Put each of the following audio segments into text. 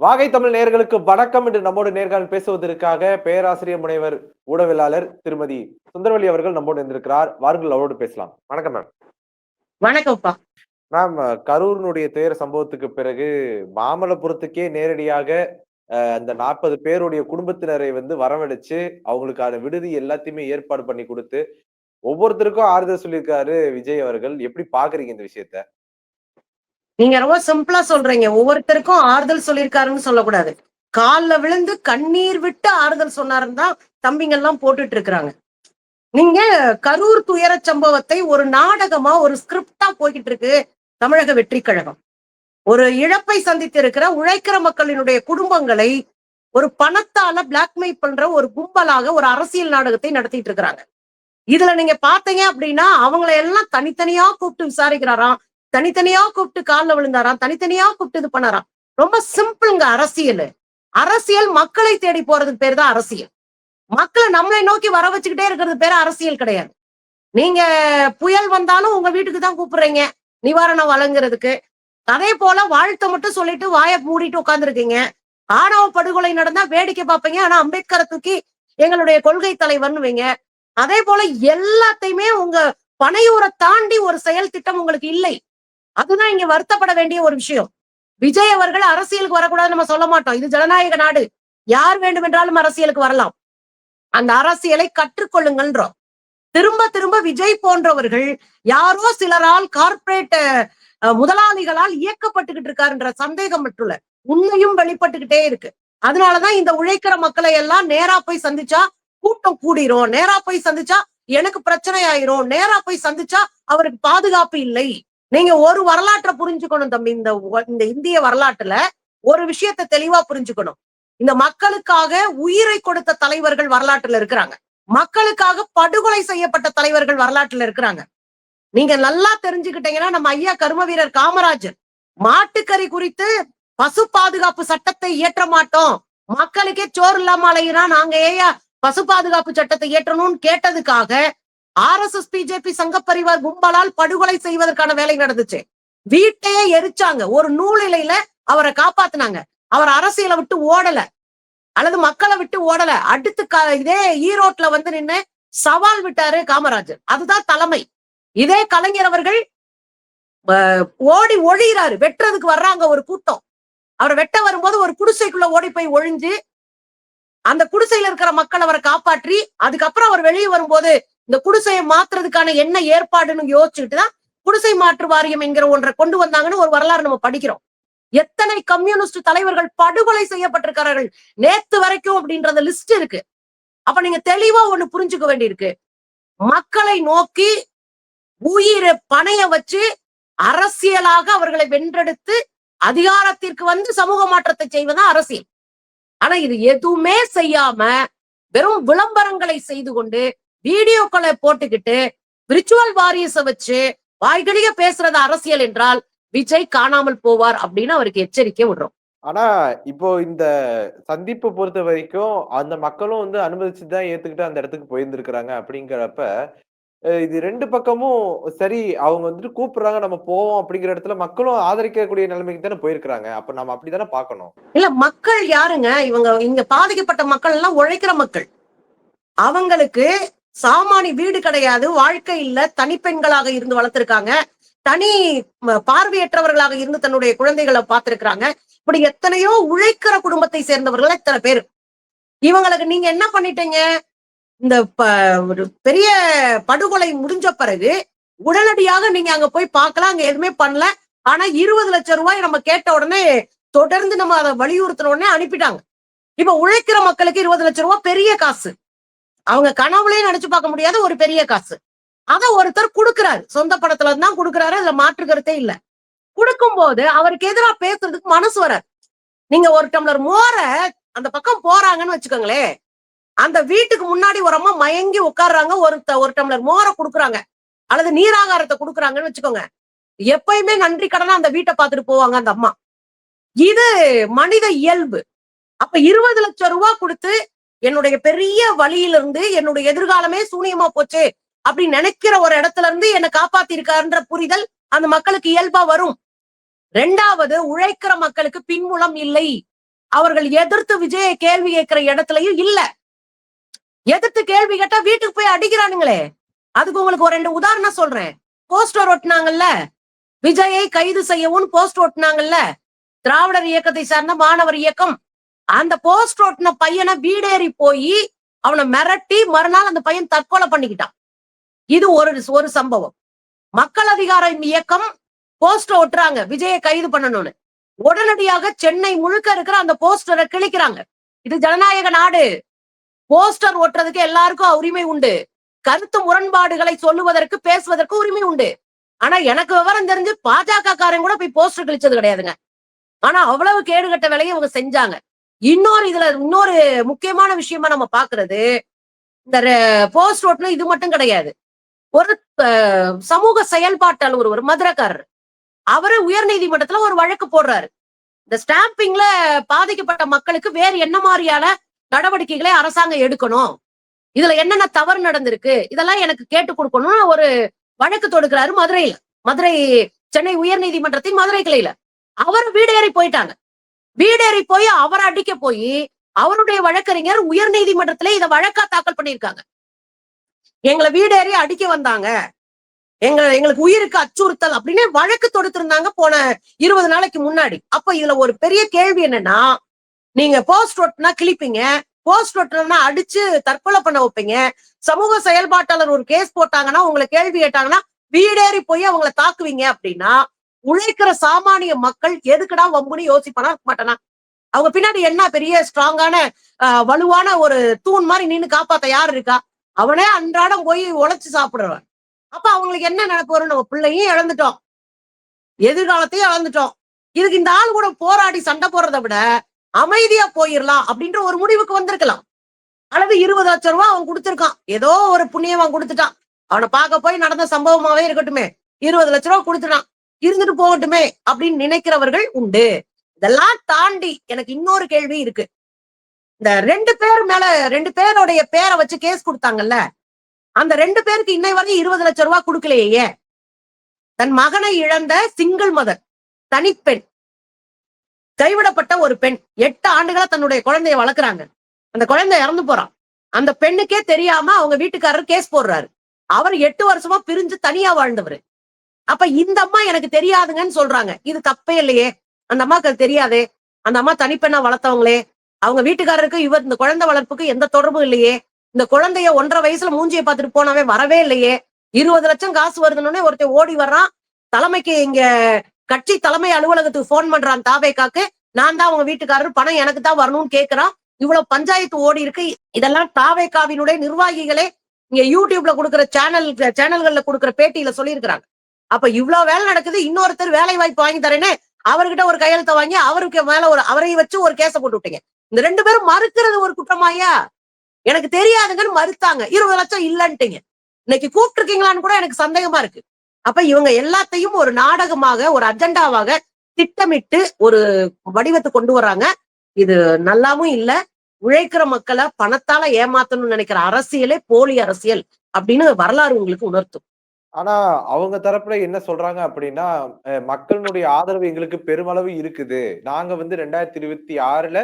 வாகை தமிழ் நேயர்களுக்கு வணக்கம் என்று நம்மோடு நேர்காணல் பேசுவதற்காக பேராசிரியர் முனைவர் ஊடகவியலாளர் திருமதி சுந்தரவல்லி அவர்கள் நம்மோடு இருந்திருக்கிறார் வாருங்கள் அவரோடு பேசலாம். வணக்கம் மேம் வணக்கம்ப்பா. மேம் கரூரினுடைய துயர சம்பவத்துக்கு பிறகு மாமல்லபுரத்துக்கே நேரடியாக அந்த நாற்பது பேருடைய குடும்பத்தினரை வந்து வரவழைச்சு அவங்களுக்கான விடுதி எல்லாத்தையுமே ஏற்பாடு பண்ணி கொடுத்து ஒவ்வொருத்தருக்கும் ஆறுதல் சொல்லியிருக்காரு விஜய் அவர்கள். எப்படி பாக்குறீங்க இந்த விஷயத்த? நீங்க ரொம்ப சிம்பிளா சொல்றீங்க. ஒவ்வொருத்தருக்கும் ஆறுதல் சொல்லியிருக்காருன்னு சொல்லக்கூடாது. கால்ல விழுந்து கண்ணீர் விட்டு ஆறுதல் சொன்னாருன்னு தான் தம்பிங்க எல்லாம் போட்டுட்டு இருக்கிறாங்க நீங்க கரூர் துயர சம்பவத்தை ஒரு நாடகமா ஒரு ஸ்கிரிப்டா போய்கிட்டு இருக்கு தமிழக வெற்றி கழகம். ஒரு இழப்பை சந்தித்திருக்கிற உழைக்கிற மக்களினுடைய குடும்பங்களை ஒரு பணத்தால பிளாக்மெயில் பண்ற ஒரு கும்பலாக ஒரு அரசியல் நாடகத்தை நடத்திட்டு இருக்கிறாங்க இதுல நீங்க பாத்தீங்க அப்படின்னா அவங்கள எல்லாம் தனித்தனியா கூப்பிட்டு விசாரிக்கிறாராம். தனித்தனியா கூப்பிட்டு காலில் விழுந்தாராம் தனித்தனியா கூப்பிட்டு இது பண்ணாராம். ரொம்ப சிம்பிள்ங்க அரசியல். அரசியல் மக்களை தேடி போறதுக்கு பேர் தான் அரசியல். மக்களை நம்மளை நோக்கி வர வச்சுக்கிட்டே இருக்கிறது பேர் அரசியல் கிடையாது. நீங்க புயல் வந்தாலும் உங்க வீட்டுக்கு தான் கூப்பிடுறீங்க நிவாரணம் வழங்குறதுக்கு. அதே போல வாழ்த்த மட்டும் சொல்லிட்டு வாயை மூடிட்டு உட்கார்ந்துருக்கீங்க. ஆணவ படுகொலை நடந்தா வேடிக்கை பார்ப்பீங்க. ஆனா அம்பேத்கரை தூக்கி எங்களுடைய கொள்கை தலைவர்னு வைங்க. அதே போல எல்லாத்தையுமே உங்க பனையூரை தாண்டி ஒரு செயல் திட்டம் உங்களுக்கு இல்லை. அதுதான் இங்க வருத்தப்பட வேண்டிய ஒரு விஷயம். விஜய் அவர்கள் அரசியலுக்கு வரக்கூடாதுன்னு நம்ம சொல்ல மாட்டோம். இது ஜனநாயக நாடு. யார் வேண்டுமென்றாலும் அரசியலுக்கு வரலாம். அந்த அரசியலை கற்றுக்கொள்ளுங்கன்றோம். திரும்ப திரும்ப விஜய் போன்றவர்கள் யாரோ சிலரால் கார்ப்பரேட் முதலாளிகளால் இயக்கப்பட்டுக்கிட்டு இருக்காருன்ற சந்தேகம் மட்டும் உண்மையும் வெளிப்பட்டுக்கிட்டே இருக்கு. அதனாலதான் இந்த உழைக்கிற மக்களை எல்லாம் நேரா போய் சந்திச்சா கூட்டம் கூடிரும். நேரா போய் சந்திச்சா எனக்கு பிரச்சனை ஆயிரும். நேரா போய் சந்திச்சா அவருக்கு பாதுகாப்பு இல்லை. நீங்க ஒரு வரலாற்றை புரிஞ்சுக்கணும் தம்பி. இந்த இந்த இந்திய வரலாற்றுல ஒரு விஷயத்தை தெளிவா புரிஞ்சுக்கணும். இந்த மக்களுக்காக உயிரை கொடுத்த தலைவர்கள் வரலாற்றுல இருக்கிறாங்க. மக்களுக்காக படுகொலை செய்யப்பட்ட தலைவர்கள் வரலாற்றுல இருக்கிறாங்க. நீங்க நல்லா தெரிஞ்சுக்கிட்டீங்கன்னா நம்ம ஐயா கர்ம வீரர் காமராஜர் மாட்டுக்கறி குறித்து பசு பாதுகாப்பு சட்டத்தை இயற்ற மாட்டோம். மக்களுக்கே சோறு இல்லாம அலையினா நாங்க ஏயா பசு பாதுகாப்பு சட்டத்தை இயற்றணும்னு கேட்டதுக்காக R S S BJP Sangh Parivar கும்பலால் படுகொலை செய்வதற்கான வேலை நடந்துச்சு. வீட்டையே எரிச்சாங்க. ஒரு நூலிலையில அவரை காப்பாத்துனாங்க. அவர் அரசியலை விட்டு ஓடல. அல்லது மக்களை விட்டு ஓடல. அடுத்து க- இதே ஈரோட்ல வந்து நின்னு சவால் விட்டாரு காமராஜர். அதுதான் தலைமை. இதே கலைஞர் அவர்கள் ஓடி ஒழிகிறாரு வெட்டுறதுக்கு வர்றாங்க ஒரு கூட்டம். அவரை வெட்ட வரும்போது ஒரு குடிசைக்குள்ள ஓடி போய் ஒழிஞ்சு அந்த குடிசையில இருக்கிற மக்கள் அவரை காப்பாற்றி அதுக்கப்புறம் அவர் வெளியே வரும்போது இந்த குடிசையை மாத்துறதுக்கான என்ன ஏற்பாடுன்னு யோசிச்சுட்டு தான் குடிசை மாற்று வாரியம் என்கிற ஒன்றை கொண்டு வந்தாங்கன்னு ஒரு வரலாறு நம்ம படிக்கிறோம். எத்தனை கம்யூனிஸ்ட் தலைவர்கள் படுகொலை செய்யப்பட்டிருக்கிறார்கள் நேத்து வரைக்கும் அப்படின்றத லிஸ்ட் இருக்கு. அப்ப நீங்க தெளிவா ஒண்ணு புரிஞ்சுக்க வேண்டியிருக்கு. மக்களை நோக்கி உயிரை பணைய வச்சு அரசியலாக அவர்களை வென்றெடுத்து அதிகாரத்திற்கு வந்து சமூக மாற்றத்தை செய்வதுதான் அரசியல். ஆனா இது எதுவுமே செய்யாம வெறும் விளம்பரங்களை செய்து கொண்டு வீடியோக்களை போட்டுக்கிட்டு விர்ச்சுவல் வாரியஸ வச்சு வாய்கழிய பேசுறது அரசியல் என்றால் விஜய் காணாமல் போவார் அப்படின்னு அவருக்கு எச்சரிக்கை விடுறோம். ஆனா இப்போ இந்த சந்திப்பை பொறுத்த வரைக்கும் அந்த மக்களும் வந்து அனுமதிச்சு தான் ஏத்துக்கிட்டு அந்த இடத்துக்கு போயிருந்திருக்கிறாங்க அப்படிங்கிறப்ப இது ரெண்டு பக்கமும் சரி அவங்க வந்துட்டு கூப்பிடுறாங்க நம்ம போவோம் அப்படிங்கிற இடத்துல மக்களும் ஆதரிக்கக்கூடிய நிலைமைக்கு தானே போயிருக்கிறாங்க. அப்ப நம்ம அப்படிதானே பார்க்கணும். இல்ல மக்கள் யாருங்க? இவங்க இங்க பாதிக்கப்பட்ட மக்கள் எல்லாம் உழைக்கிற மக்கள். அவங்களுக்கு சாமானி வீடு கிடையாது வாழ்க்கை இல்ல தனிப்பெண்களாக இருந்து வளர்த்திருக்காங்க. தனி பார்வையற்றவர்களாக இருந்து தன்னுடைய குழந்தைகளை பார்த்திருக்கிறாங்க. இப்படி எத்தனையோ உழைக்கிற குடும்பத்தை சேர்ந்தவர்கள் எத்தனை பேர். இவங்களுக்கு நீங்க என்ன பண்ணிட்டீங்க? இந்த ப- ஒரு பெரிய படுகொலை முடிஞ்ச பிறகு உடனடியாக நீங்க அங்க போய் பார்க்கலாம். அங்க எதுவுமே பண்ணல. ஆனா இருபது லட்சம் ரூபாய் நம்ம கேட்ட உடனே தொடர்ந்து நம்ம அதை வலியுறுத்தின உடனே அனுப்பிட்டாங்க. இப்ப உழைக்கிற மக்களுக்கு இருபது லட்சம் ரூபாய் பெரிய காசு. அவங்க கனவுலயே நினைச்சு பார்க்க முடியாத ஒரு பெரிய காசு. அத ஒருத்தர் கொடுக்குறாரு. சொந்த படத்துல தான் கொடுக்குறாரு. அதுல மாற்று கருத்தே இல்ல. கொடுக்கும்போது அவருக்கு எதிரா பேசுறதுக்கு மனசு வராது. நீங்க ஒரு டம்ளர் மோர அந்த பக்கம் போறாங்கன்னு வச்சுக்கோங்களேன். அந்த வீட்டுக்கு முன்னாடி ஒரு அம்மா மயங்கி உட்கார்றாங்க. ஒருத்த ஒரு டம்ளர் மோரை கொடுக்குறாங்க. அல்லது நீராகாரத்தை கொடுக்குறாங்கன்னு வச்சுக்கோங்க. எப்பயுமே நன்றி கடனா அந்த வீட்டை பார்த்துட்டு போவாங்க அந்த அம்மா. இது மனித இயல்பு. அப்ப இருபது லட்சம் ரூபாய் கொடுத்து என்னுடைய பெரிய வழியிலிருந்து என்னுடைய எதிர்காலமே சூனியமா போச்சு அப்படி நினைக்கிற ஒரு இடத்துல இருந்து என்னை காப்பாத்திருக்காருன்ற புரிதல் அந்த மக்களுக்கு இயல்பா வரும். ரெண்டாவது உழைக்கிற மக்களுக்கு பின்புலம் இல்லை. அவர்கள் எதிர்த்து விஜய கேள்வி கேட்கிற இடத்துலயும் இல்ல. எதிர்த்து கேள்வி கேட்டா வீட்டுக்கு போய் அடிக்கிறானுங்களே. அதுக்கு உங்களுக்கு ஒரு ரெண்டு உதாரணம் சொல்றேன். போஸ்டர் ஒட்டினாங்கல்ல விஜயை கைது செய்யவும் போஸ்ட் ஒட்டினாங்கல்ல திராவிடர் இயக்கத்தை சார்ந்த மாணவர் இயக்கம் அந்த போஸ்ட் ஒட்டின பையனை வீடேறி போய் அவனை மிரட்டி மறுநாள் அந்த பையன் தற்கொலை பண்ணிக்கிட்டான். இது ஒரு ஒரு சம்பவம். மக்கள் அதிகார இயக்கம் போஸ்டர் ஒட்டுறாங்க விஜயை கைது பண்ணணும்னு. உடனடியாக சென்னை முழுக்க இருக்கிற அந்த போஸ்டரை கிழிக்கிறாங்க. இது ஜனநாயக நாடு. போஸ்டர் ஒட்டுறதுக்கு எல்லாருக்கும் உரிமை உண்டு. கருத்து முரண்பாடுகளை சொல்லுவதற்கு பேசுவதற்கு உரிமை உண்டு. ஆனா எனக்கு விவரம் தெரிஞ்சு பாஜக காரன் கூட போய் போஸ்டர் கிழிச்சது கிடையாதுங்க. ஆனா அவ்வளவு கேடுகட்ட வேலையை இவங்க செஞ்சாங்க. இன்னொரு இதுல இன்னொரு முக்கியமான விஷயமா நம்ம பாக்குறது இந்த போஸ்ட் ரோட்ல இது மட்டும் கிடையாது. ஒரு சமூக சமூக செயல்பாட்டாளர் ஒருவர் மதுரக்காரர் அவரு உயர் நீதிமன்றத்துல ஒரு வழக்கு போடுறாரு. இந்த ஸ்டாம்பிங்ல பாதிக்கப்பட்ட மக்களுக்கு வேறு என்ன மாதிரியான நடவடிக்கைகளை அரசாங்கம் எடுக்கணும்? இதுல என்னென்ன தவறு நடந்திருக்கு? இதெல்லாம் எனக்கு கேட்டு கொடுக்கணும்னு ஒரு வழக்கு தொடுக்கிறாரு மதுரையில. மதுரை சென்னை உயர் நீதிமன்றத்தின் மதுரை கிளையில. அவர் வீடேறி போயிட்டாங்க. வீடேறி போய் அவர் அடிக்க போய் அவருடைய வழக்கறிஞர் உயர் நீதிமன்றத்திலே இதை வழக்கா தாக்கல் பண்ணியிருக்காங்க. எங்களை வீடேறி அடிக்க வந்தாங்க. எங்க எங்களுக்கு உயிருக்கு அச்சுறுத்தல் அப்படின்னு வழக்கு தொடுத்திருந்தாங்க போன இருபது நாளைக்கு முன்னாடி. அப்ப இதுல ஒரு பெரிய கேள்வி என்னன்னா நீங்க போஸ்ட் ஒட்டுனா கிழிப்பீங்க போஸ்ட் ஒட்டுனா அடிச்சு தற்கொலை பண்ண வைப்பீங்க சமூக செயல்பாட்டாளர் ஒரு கேஸ் போட்டாங்கன்னா உங்களை கேள்வி கேட்டாங்கன்னா வீடேறி போய் அவங்கள தாக்குவீங்க அப்படின்னா உழைக்கிற சாமானிய மக்கள் எதுக்குடா வம்புன்னு யோசிப்பானா மாட்டேனா மாட்டானா? அவங்க பின்னாடி என்ன பெரிய ஸ்ட்ராங்கான வலுவான ஒரு தூண் மாதிரி நின்னு காப்பாத்த யார் இருக்கா? அவனே அன்றாடம் போய் உழைச்சு சாப்பிடுறவன். அப்ப அவங்களுக்கு என்ன நடக்க வரும் நம்ம பிள்ளையும் இழந்துட்டோம். எதிர்காலத்தையும் இழந்துட்டோம். இதுக்கு இந்த ஆள் கூட போராடி சண்டை போடுறதை விட அமைதியா போயிடலாம் அப்படின்ற ஒரு முடிவுக்கு வந்திருக்கலாம். அல்லது இருபது லட்சம் ரூபாய் அவன் கொடுத்துருக்கான். ஏதோ ஒரு புண்ணியம் அவன் கொடுத்துட்டான். அவனை பார்க்க போய் நடந்த சம்பவமாவே இருக்கட்டுமே. இருபது லட்ச ரூபா கொடுத்துட்டான். இருந்துட்டு போகட்டுமே அப்படின்னு நினைக்கிறவர்கள் உண்டு. இதெல்லாம் தாண்டி எனக்கு இன்னொரு கேள்வி இருக்கு. இந்த ரெண்டு பேர் மேல ரெண்டு பேருடைய பேரை வச்சு கேஸ் கொடுத்தாங்கல்ல அந்த ரெண்டு பேருக்கு இன்னை வரை இருபது லட்சம் ரூபாய் கொடுக்கலையே தன் மகனை இழந்த சிங்கிள் மதர் தனிப்பெண் கைவிடப்பட்ட ஒரு பெண் எட்டு ஆண்டுகளா தன்னுடைய குழந்தைய வளர்க்குறாங்க. அந்த குழந்தை இறந்து போறான். அந்த பெண்ணுக்கே தெரியாம அவங்க வீட்டுக்காரர் கேஸ் போடுறாரு. அவர் எட்டு வருஷமா பிரிஞ்சு தனியா வாழ்ந்தவர். அப்ப இந்த அம்மா எனக்கு தெரியாதுங்கன்னு சொல்றாங்க. இது தப்பே இல்லையே. அந்த அம்மாக்கு அது தெரியாதே. அந்த அம்மா தனிப்பெண்ணா வளர்த்தவங்களே. அவங்க வீட்டுக்காரருக்கு இவர் இந்த குழந்தை வளர்ப்புக்கு எந்த தொடர்பும் இல்லையே. இந்த குழந்தைய ஒன்றரை வயசுல மூஞ்சியை பார்த்துட்டு போனாவே வரவே இல்லையே. இருபது லட்சம் காசு வருதுன்னு ஒருத்தர் ஓடி வர்றான். தலைமைக்கு இங்க கட்சி தலைமை அலுவலகத்துக்கு போன் பண்றான் தாவேக்காக்கு. நான் தான் அவங்க வீட்டுக்காரர். பணம் எனக்கு தான் வரணும்னு கேட்கிறான் இவ்வளவு பஞ்சாயத்து ஓடி இருக்கு. இதெல்லாம் தாவேக்காவினுடைய நிர்வாகிகளே இங்க யூடியூப்ல கொடுக்குற சேனல் சேனல்கள்ல கொடுக்குற பேட்டியில சொல்லியிருக்கிறாங்க. அப்ப இவ்வளவு வேலை நடக்குது இன்னொருத்தர் வேலை வாய்ப்பு வாங்கி தரேன்னு அவர்கிட்ட ஒரு கையெழுத்த வாங்கி அவருக்கு மேல ஒரு அவரை வச்சு ஒரு கேச போட்டு விட்டீங்க. இந்த ரெண்டு பேரும் மறுக்கிறது ஒரு குற்றமாயா? எனக்கு தெரியாதுங்கன்னு மறுத்தாங்க. இருபது லட்சம் இல்லன்ட்டீங்க. இன்னைக்கு கூப்பிட்டுருக்கீங்களான்னு கூட எனக்கு சந்தேகமா இருக்கு. அப்ப இவங்க எல்லாத்தையும் ஒரு நாடகமாக ஒரு அஜெண்டாவாக திட்டமிட்டு ஒரு வடிவத்தை கொண்டு வர்றாங்க. இது நல்லாவும் இல்ல. உழைக்கிற மக்களை பணத்தால ஏமாத்தணும்னு நினைக்கிற அரசியலே போலி அரசியல் அப்படின்னு வரலாறு உங்களுக்கு உணர்த்தும். ஆனா அவங்க தரப்புல என்ன சொல்றாங்க அப்படின்னா மக்களுடைய மக்களினுடைய ஆதரவு எங்களுக்கு பெருமளவு இருக்குது. நாங்க வந்து ரெண்டாயிரத்தி இருபத்தி ஆறுல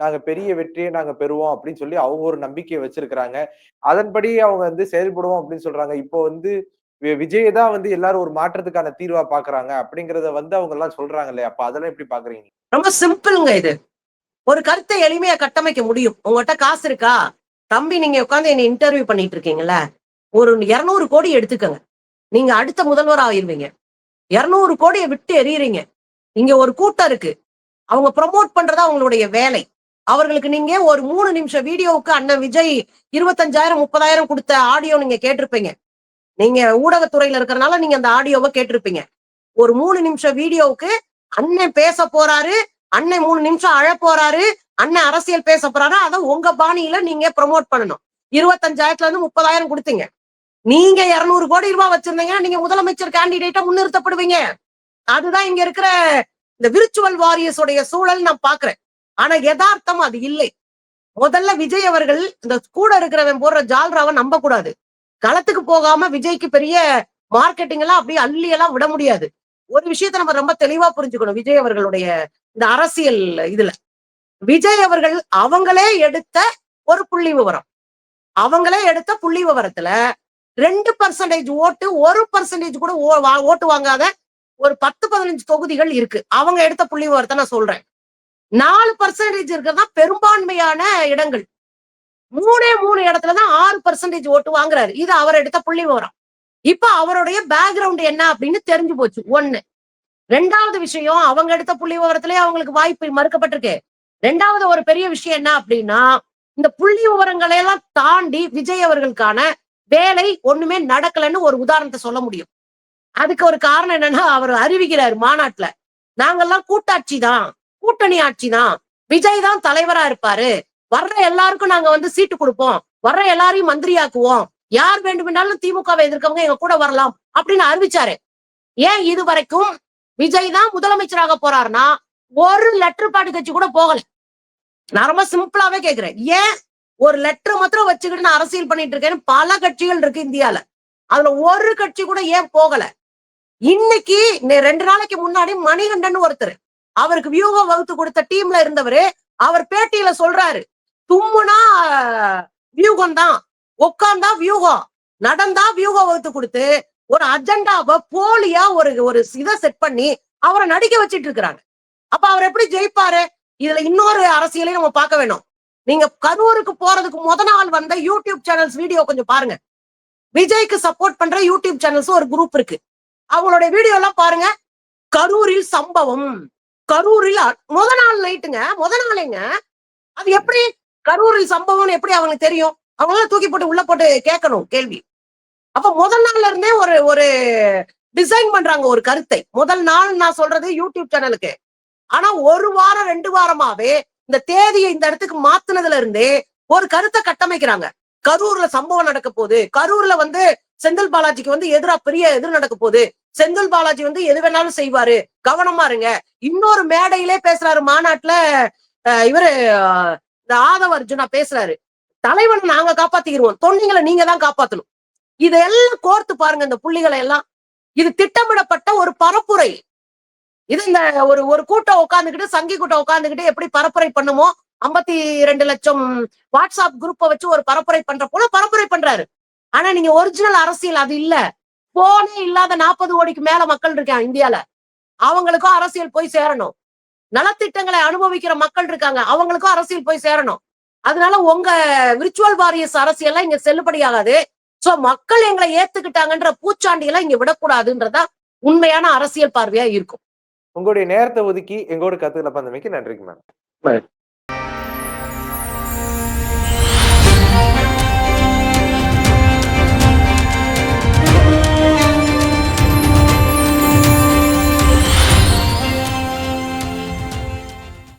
நாங்க பெரிய வெற்றியை நாங்க பெறுவோம் அப்படின்னு சொல்லி அவங்க ஒரு நம்பிக்கையை வச்சிருக்கிறாங்க. அதன்படி அவங்க வந்து செயல்படுவோம் அப்படின்னு சொல்றாங்க. இப்போ வந்து விஜய் தான் வந்து எல்லாரும் ஒரு மாற்றத்துக்கான தீர்வா பாக்குறாங்க அப்படிங்கறத வந்து அவங்க எல்லாம் சொல்றாங்க இல்லையா அப்ப அதெல்லாம் எப்படி பாக்குறீங்க? ரொம்ப சிம்பிளுங்க இது. ஒரு கருத்தை எளிமையா கட்டமைக்க முடியும். உங்ககிட்ட காசு இருக்கா? தம்பி நீங்க உட்காந்து என்ன இன்டர்வியூ பண்ணிட்டு இருக்கீங்கல்ல? ஒரு இருநூறு கோடி எடுத்துக்கங்க. நீங்க அடுத்த முதல்வர் ஆயிருவீங்க. இருநூறு கோடியை விட்டு எறியறீங்க. இங்க ஒரு கூட்டம் இருக்கு. அவங்க ப்ரமோட் பண்றதா அவங்களுடைய வேலை. அவர்களுக்கு நீங்க ஒரு மூணு நிமிஷம் வீடியோவுக்கு அண்ணன் விஜய் இருபத்தஞ்சாயிரம் முப்பதாயிரம் கொடுத்த ஆடியோ நீங்க கேட்டிருப்பீங்க. நீங்க ஊடகத்துறையில இருக்கிறனால நீங்க அந்த ஆடியோவை கேட்டிருப்பீங்க. ஒரு மூணு நிமிஷம் வீடியோவுக்கு அண்ணன் பேச போறாரு அண்ணன் மூணு நிமிஷம் அழ போறாரு அண்ணன் அரசியல் பேச போறாரு அதை உங்க பாணியில நீங்க ப்ரமோட் பண்ணணும். இருபத்தஞ்சாயிரத்துல இருந்து முப்பதாயிரம் கொடுத்தீங்க. நீங்க இருநூறு கோடி ரூபாய் வச்சிருந்தீங்கன்னா நீங்க முதலமைச்சர் கேண்டிடேட்டா முன்னிறுத்தப்படுவீங்க. அதுதான் இங்க இருக்கிற இந்த விர்ச்சுவல் வாரியர்ஸ் உடைய சூழல் நான் பாக்குறேன் ஆனா யதார்த்தம் அது இல்லை. முதல்ல விஜய் அவர்கள் இந்த கூட இருக்கிறவன் போடுற ஜால்ராவை நம்ப கூடாது களத்துக்கு போகாம விஜய்க்கு பெரிய மார்க்கெட்டிங் எல்லாம் அப்படியே அள்ளி எல்லாம் விட முடியாது. ஒரு விஷயத்த நம்ம ரொம்ப தெளிவா புரிஞ்சுக்கணும் விஜய் அவர்களுடைய இந்த அரசியல் இதுல. விஜய் அவர்கள் அவங்களே எடுத்த ஒரு புள்ளி விவரம். அவங்களே எடுத்த புள்ளி விவரத்துல ரெண்டு பர்சன்டேஜ் ஓட்டு ஒரு பர்சன்டேஜ் கூட ஓ- வா- ஓட்டு வாங்காத ஒரு பத்து பதினஞ்சு தொகுதிகள் இருக்கு. அவங்க எடுத்த புள்ளி விவரத்தை நான் சொல்றேன். நாலு பர்சன்டேஜ் இருக்கிறதா பெரும்பான்மையான இடங்கள். மூணே மூணு இடத்துலதான் ஆறு பர்சன்டேஜ் ஓட்டு வாங்குறாரு. இது அவர் எடுத்த புள்ளி விவரம். இப்ப அவருடைய பேக்ரவுண்ட் என்ன அப்படின்னு தெரிஞ்சு போச்சு. ஒண்ணு. ரெண்டாவது விஷயம் அவங்க எடுத்த புள்ளி விவரத்திலே அவங்களுக்கு வாய்ப்பு மறுக்கப்பட்டிருக்கு. ரெண்டாவது ஒரு பெரிய விஷயம் என்ன அப்படின்னா இந்த புள்ளி விவரங்களை எல்லாம் தாண்டி விஜய் அவர்களுக்கான வேலை ஒண்ணுமே நடக்கலைன்னு ஒரு உதாரணத்தை சொல்ல முடியும். அதுக்கு ஒரு காரணம் என்னன்னா அவர் அறிவிக்கிறார் மாநாட்டுல நாங்கெல்லாம் கூட்டாட்சி தான் கூட்டணி ஆட்சி தான். விஜய் தான் தலைவரா இருப்பாரு. வர்ற எல்லாருக்கும் நாங்க வந்து சீட்டு கொடுப்போம். வர்ற எல்லாரையும் மந்திரியாக்குவோம். யார் வேண்டுமென்றாலும் திமுகவை எதிர்க்கவங்க எங்க கூட வரலாம் அப்படின்னு அறிவிச்சாரு. ஏன் இது வரைக்கும் விஜய் தான் முதலமைச்சராக போறாருன்னா ஒரு லெட்டர் பாட்டு கட்சி கூட போகல. நான் ரொம்ப சிம்பிளாவே கேக்குறேன். ஏன் ஒரு லெட்டர் மாத்திரம் வச்சுக்கிட்டு நான் அரசியல் பண்ணிட்டு இருக்கேன்னு பல கட்சிகள் இருக்கு இந்தியால. அதுல ஒரு கட்சி கூட ஏன் போகல? இன்னைக்கு ரெண்டு நாளைக்கு முன்னாடி மணிகண்டன் ஒருத்தர் அவருக்கு வியூகம் வகுத்து கொடுத்த டீம்ல இருந்தவரு அவர் பேட்டியில சொல்றாரு தும்முனா வியூகம் தான் உட்கார்ந்தா வியூகம் நடந்தா வியூகம் வகுத்து கொடுத்து ஒரு அஜெண்டாவை போலியா ஒரு ஒரு இதை செட் பண்ணி அவரை நடிக்க வச்சிட்டு இருக்கிறாங்க. அப்ப அவர் எப்படி ஜெயிப்பாரு? இதுல இன்னொரு அரசியலையும் நம்ம பார்க்க வேணும். நீங்க கரூருக்கு போறதுக்கு முத நாள் வந்த யூடியூப் சேனல்ஸ் வீடியோ கொஞ்சம் பாருங்க. விஜய்க்கு சப்போர்ட் பண்ற யூடியூப் சேனல்ஸ் ஒரு குரூப் இருக்கு. அவங்களுடைய வீடியோ எல்லாம் பாருங்க. கரூரில் சம்பவம். கரூரில் முத நாள் நைட்டுங்க முத நாளைங்க. அது எப்படி கரூரில் சம்பவம்னு எப்படி அவங்களுக்கு தெரியும்? அவங்களாம் தூக்கி போட்டு உள்ள போட்டு கேட்கணும் கேள்வி. அப்ப முதல் நாள்ல இருந்தே ஒரு ஒரு டிசைன் பண்றாங்க ஒரு கருத்தை. முதல் நாள் நான் சொல்றது யூடியூப் சேனலுக்கு ஆனா ஒரு வாரம் ரெண்டு வாரமாவே இந்த தேதியை இந்த இடத்துக்கு மாத்துனதுல இருந்தே ஒரு கருத்தை கட்டமைக்கிறாங்க. கரூர்ல சம்பவம் நடக்க போகுது. கரூர்ல வந்து செந்தில் பாலாஜிக்கு வந்து எதிரா பெரிய எதிர் நடக்க போகுது. செந்தில் பாலாஜி வந்து எது வேணாலும் செய்வாரு. கவனமா இருங்க. இன்னொரு மேடையிலே பேசுறாரு மாநாட்டுல இவரு இந்த ஆதவ அர்ஜுனா பேசுறாரு. தலைவனை நாங்க காப்பாத்திக்கிருவோம். தொண்டிங்களை நீங்க தான் காப்பாத்தணும். இதெல்லாம் கோர்த்து பாருங்க இந்த புள்ளிகளை எல்லாம். இது திட்டமிடப்பட்ட ஒரு பரப்புரை. இது இந்த ஒரு ஒரு கூட்டம் உட்காந்துக்கிட்டு சங்கி கூட்டம் உட்காந்துக்கிட்டு எப்படி பரப்புரை பண்ணுமோ ஐம்பத்தி ரெண்டு லட்சம் வாட்ஸ்அப் குரூப்பை வச்சு ஒரு பரப்புரை பண்ற போல பரப்புரை பண்றாரு. ஆனா நீங்க ஒரிஜினல் அரசியல் அது இல்ல. போனே இல்லாத நாற்பது கோடிக்கு மேல மக்கள் இருக்காங்க இந்தியால. அவங்களுக்கும் அரசியல் போய் சேரணும். நலத்திட்டங்களை அனுபவிக்கிற மக்கள் இருக்காங்க. அவங்களுக்கும் அரசியல் போய் சேரணும். அதனால உங்க விர்ச்சுவல் வாரியஸ் அரசியல்லாம் இங்க செல்லுபடியாகாது சோ மக்கள் எங்களை ஏத்துக்கிட்டாங்கன்ற பூச்சாண்டியெல்லாம் இங்க விடக்கூடாதுன்றதா உண்மையான அரசியல் பார்வையா இருக்கும். உங்களுடைய நேரத்தை ஒதுக்கி எங்களோட கத்துக்கல பந்தமைக்கு நன்றிங்க மேம்.